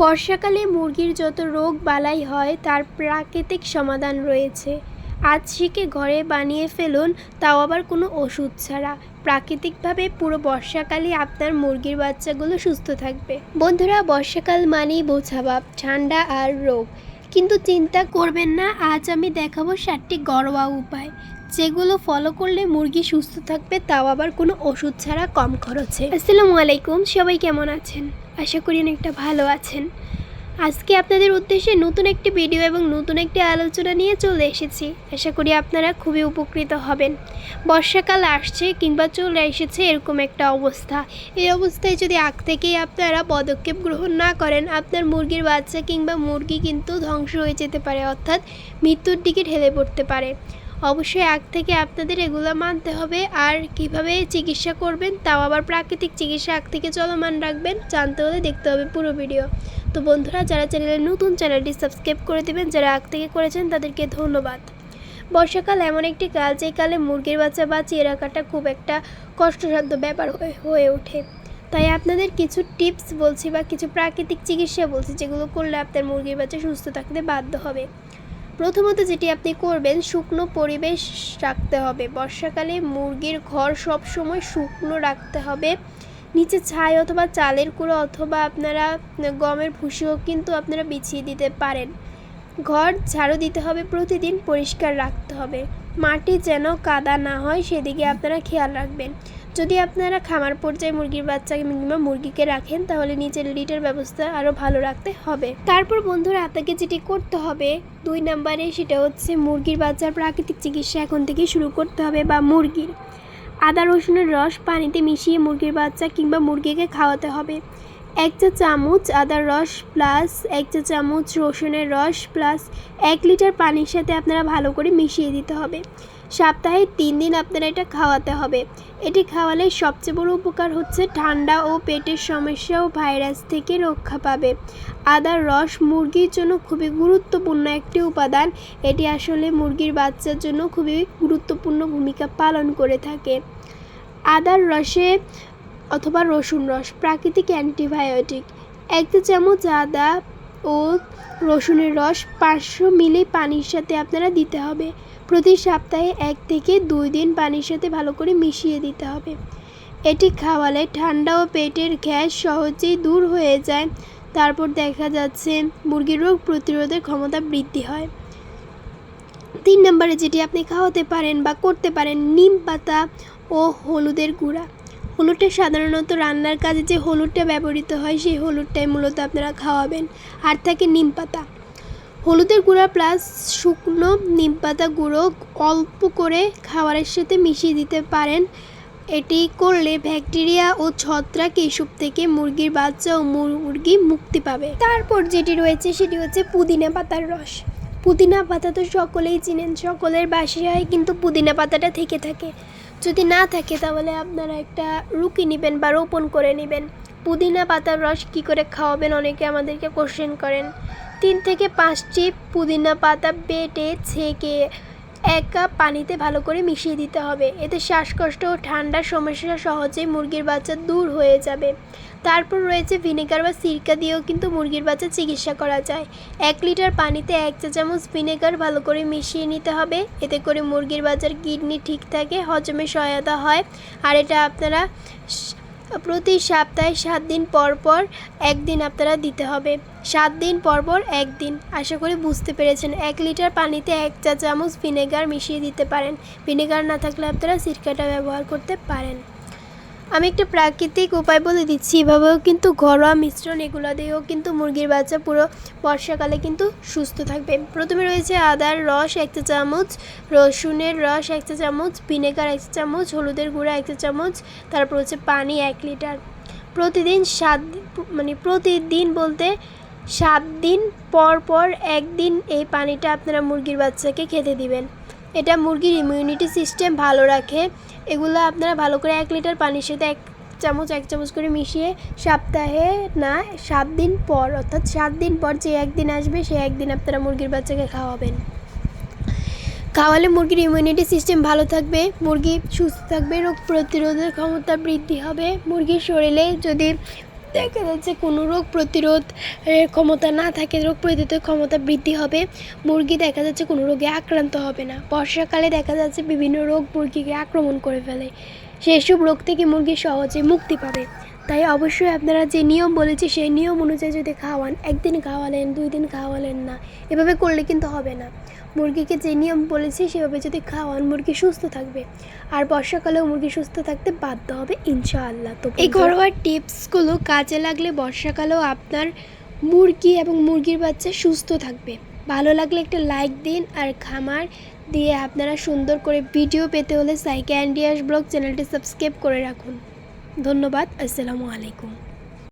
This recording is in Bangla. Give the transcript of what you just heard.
বর্ষাকালে মুরগির যত রোগ বালাই হয়, তার প্রাকৃতিক সমাধান রয়েছে। আজ শিখে ঘরে বানিয়ে ফেলুন, তাও আবার কোনো ওষুধ ছাড়া। প্রাকৃতিকভাবে পুরো বর্ষাকালই আপনার মুরগির বাচ্চাগুলো সুস্থ থাকবে। বন্ধুরা, বর্ষাকাল মানেই বোঝাবাব ঠান্ডা আর রোগ। কিন্তু চিন্তা করবেন না, আজ আমি দেখাবো সাতটি ঘরোয়া উপায়। যেগুলো ফলো করলে মুরগি সুস্থ থাকবে, তাও আবার কোনো ওষুধ ছাড়া কম খরচে। আসসালামু আলাইকুম, সবাই কেমন আছেন? আশা করি অনেকটা ভালো আছেন। আজকে আপনাদের উদ্দেশ্যে নতুন একটি ভিডিও এবং নতুন একটি আলোচনা নিয়ে চলে এসেছি। আশা করি আপনারা খুবই উপকৃত হবেন। বর্ষাকাল আসছে কিংবা চলে এসেছে এরকম একটা অবস্থা। এই অবস্থায় যদি আগ থেকেই আপনারা পদক্ষেপ গ্রহণ না করেন, আপনার মুরগির বাচ্চা কিংবা মুরগি কিন্তু ধ্বংস হয়ে যেতে পারে, অর্থাৎ মৃত্যুর দিকে ঢেলে পড়তে পারে। অবশ্যই আগ থেকে আপনাদের এগুলো মানতে হবে। আর কীভাবে চিকিৎসা করবেন, তাও আবার প্রাকৃতিক চিকিৎসা আগ থেকে চলমান রাখবেন, জানতে হলে দেখতে হবে পুরো ভিডিও। তো বন্ধুরা, যারা চ্যানেলে নতুন, চ্যানেলটি সাবস্ক্রাইব করে দেবেন, যারা আগ থেকে করেছেন তাদেরকে ধন্যবাদ। বর্ষাকাল এমন একটি কাল যে কালে মুরগির বাচ্চা বাঁচিয়ে রাখাটা খুব একটা কষ্টসাধ্য ব্যাপার হয়ে ওঠে। তাই আপনাদের কিছু টিপস বলছি বা কিছু প্রাকৃতিক চিকিৎসা বলছি, যেগুলো করলে আপনার মুরগির বাচ্চা সুস্থ থাকতে বাধ্য হবে। প্রথমত যেটি আপনি করবেন, শুকনো পরিবেশ রাখতে হবে। বর্ষাকালে মুরগির ঘর সব সময় শুকনো রাখতে হবে। নিচে ছাই অথবা চালের কুড়ো অথবা আপনারা গমের ভুসিও কিন্তু আপনারা বিছিয়ে দিতে পারেন। ঘর ঝাড়ু দিতে হবে, প্রতিদিন পরিষ্কার রাখতে হবে। মাটি যেন কাদা না হয়, সেদিকে আপনারা খেয়াল রাখবেন। যদি আপনারা খামার পর্যায়ে মুরগির বাচ্চা কিংবা মুরগিকে রাখেন, তাহলে নিচের লিটার ব্যবস্থা আরও ভালো রাখতে হবে। তারপর বন্ধুরা, আপনাকে যেটি করতে হবে, দুই নম্বরে সেটা হচ্ছে মুরগির বাচ্চার প্রাকৃতিক চিকিৎসা এখন থেকে শুরু করতে হবে, বা মুরগির। আদা, রসুনের রস পানিতে মিশিয়ে মুরগির বাচ্চা কিংবা মুরগিকে খাওয়াতে হবে। এক চা চামচ আদার রস প্লাস এক চা চামচ রসুনের রস প্লাস এক লিটার পানির সাথে আপনারা ভালো করে মিশিয়ে দিতে হবে। সপ্তাহে তিন দিন আপনারা এটা খাওয়াতে হবে। এটি খাওয়ালে সবচেয়ে বড় উপকার হচ্ছে ঠান্ডা ও পেটের সমস্যা ও ভাইরাস থেকে রক্ষা পাবে। আদার রস মুরগির জন্য খুবই গুরুত্বপূর্ণ একটি উপাদান। এটি আসলে মুরগির বাচ্চার জন্য খুবই গুরুত্বপূর্ণ ভূমিকা পালন করে থাকে। আদার রসে অথবা রসুন রস, প্রাকৃতিক অ্যান্টিবায়োটিক। এক চামচ আদা ও রসুনের রস পাঁচশো মিলি পানির সাথে আপনারা দিতে হবে। প্রতি সপ্তাহে এক থেকে দুই দিন পানির সাথে ভালো করে মিশিয়ে দিতে হবে। এটি খাওয়ালে ঠান্ডা ও পেটের গ্যাস সহজেই দূর হয়ে যায়। তারপর দেখা যাচ্ছে মুরগির রোগ প্রতিরোধের ক্ষমতা বৃদ্ধি হয়। তিন নম্বরে যেটি আপনি খাওয়াতে পারেন বা করতে পারেন, নিম পাতা ও হলুদের গুঁড়া। হলুদটা সাধারণত রান্নার কাজে যে হলুদটা ব্যবহৃত হয়, সেই হলুদটাই মূলত আপনারা খাওয়াবেন। আর থাকে নিম পাতা। হলুদের গুঁড়া প্লাস শুকনো নিম পাতা গুঁড়ো অল্প করে খাবারের সাথে মিশিয়ে দিতে পারেন। এটি করলে ব্যাকটেরিয়া ও ছত্রাক এইসব থেকে মুরগির বাচ্চা ও মুরগি মুক্তি পাবে। তারপর যেটি রয়েছে, সেটি হচ্ছে পুদিনা পাতার রস। পুদিনা পাতা তো সকলেই চিনেন, সকলের বাসায় কিন্তু পুদিনা পাতাটা থেকে থাকে। যদি না থাকে তাহলে আপনারা একটা রুকি নেবেন বা রোপণ করে নেবেন। পুদিনা পাতার রস কি করে খাওয়াবেন অনেকে আমাদেরকে কোশ্চেন করেন। তিন থেকে পাঁচটি পুদিনা পাতা বেটে ছেঁকে এক কাপ পানিতে ভালো করে মিশিয়ে দিতে হবে। এতে শ্বাসকষ্ট ও ঠান্ডার সমস্যা সহজেই মুরগির বাচ্চা দূর হয়ে যাবে। তারপর রয়েছে ভিনেগার বা সিরকা দিয়েও কিন্তু মুরগির বাচ্চা চিকিৎসা করা যায়। এক লিটার পানিতে এক চা চামচ ভিনেগার ভালো করে মিশিয়ে নিতে হবে। এতে করে মুরগির বাচ্চার কিডনি ঠিক থাকে, হজমে সহায়তা হয়। আর এটা আপনারা প্রতি সপ্তাহে সাত দিন পর পর একদিন আপনারা দিতে হবে। সাত দিন পর পর একদিন। আশা করি বুঝতে পেরেছেন, এক লিটার পানিতে এক চা চামচ ভিনেগার মিশিয়ে দিতে পারেন। ভিনেগার না থাকলে আপনারা সিরকাটা ব্যবহার করতে পারেন। আমি একটা প্রাকৃতিক উপায় বলে দিচ্ছি, এভাবেও কিন্তু ঘরোয়া মিশ্রণ এগুলো দিয়েও কিন্তু মুরগির বাচ্চা পুরো বর্ষাকালে কিন্তু সুস্থ থাকবে। প্রথমে রয়েছে আদার রস, এক চা চামচ রসুনের রস, এক চা চামচ ভিনেগার, এক চা চামচ হলুদের গুঁড়া, এক চা চামচ তারপর হচ্ছে পানি এক লিটার। প্রতিদিন সাত মানে প্রতিদিন বলতে সাত দিন পর পর একদিন এই পানিটা আপনারা মুরগির বাচ্চাকে খেতে দিবেন। এটা মুরগির ইমিউনিটি সিস্টেম ভালো রাখে। এগুলো আপনারা ভালো করে এক লিটার পানির সাথে এক চামচ এক চামচ করে মিশিয়ে সপ্তাহে না, সাত দিন পর, অর্থাৎ সাত দিন পর যে একদিন আসবে সে একদিন আপনারা মুরগির বাচ্চাকে খাওয়াবেন। খাওয়ালে মুরগির ইমিউনিটি সিস্টেম ভালো থাকবে, মুরগি সুস্থ থাকবে, রোগ প্রতিরোধের ক্ষমতা বৃদ্ধি হবে। মুরগির শরীরে যদি দেখা যাচ্ছে কোনো রোগ প্রতিরোধ ক্ষমতা না থাকে, রোগ প্রতিরোধ ক্ষমতা বৃদ্ধি হবে। মুরগি দেখা যাচ্ছে কোনো রোগে আক্রান্ত হবে না। বর্ষাকালে দেখা যাচ্ছে বিভিন্ন রোগ মুরগিকে আক্রমণ করে ফেলে। সেসব রোগ থেকে মুরগি সহজে মুক্তি পাবে। তাই অবশ্যই আপনারা যে নিয়ম বলেছি, সেই নিয়ম অনুযায়ী যদি খাওয়ান, একদিন খাওয়ালেন, দুই দিন খাওয়ালেন না, এভাবে করলে কিন্তু হবে না। মুরগিকে যে নিয়ম বলেছি সেভাবে যদি খাওয়ান মুরগি সুস্থ থাকবে। আর বর্ষাকালেও মুরগি সুস্থ থাকতে বাধ্য হবে ইনশাআল্লাহ। তো এই ঘরোয়া টিপসগুলো কাজে লাগলে বর্ষাকালেও আপনার মুরগি এবং মুরগির বাচ্চা সুস্থ থাকবে। ভালো লাগলে একটা লাইক দিন আর খামার দিয়ে আপনারা সুন্দর করে ভিডিও পেতে হলে সাইকে অ্যান্ডিয়াস ব্লগ চ্যানেলটি সাবস্ক্রাইব করে রাখুন। ধন্যবাদ আসসালামু আলাইকুম।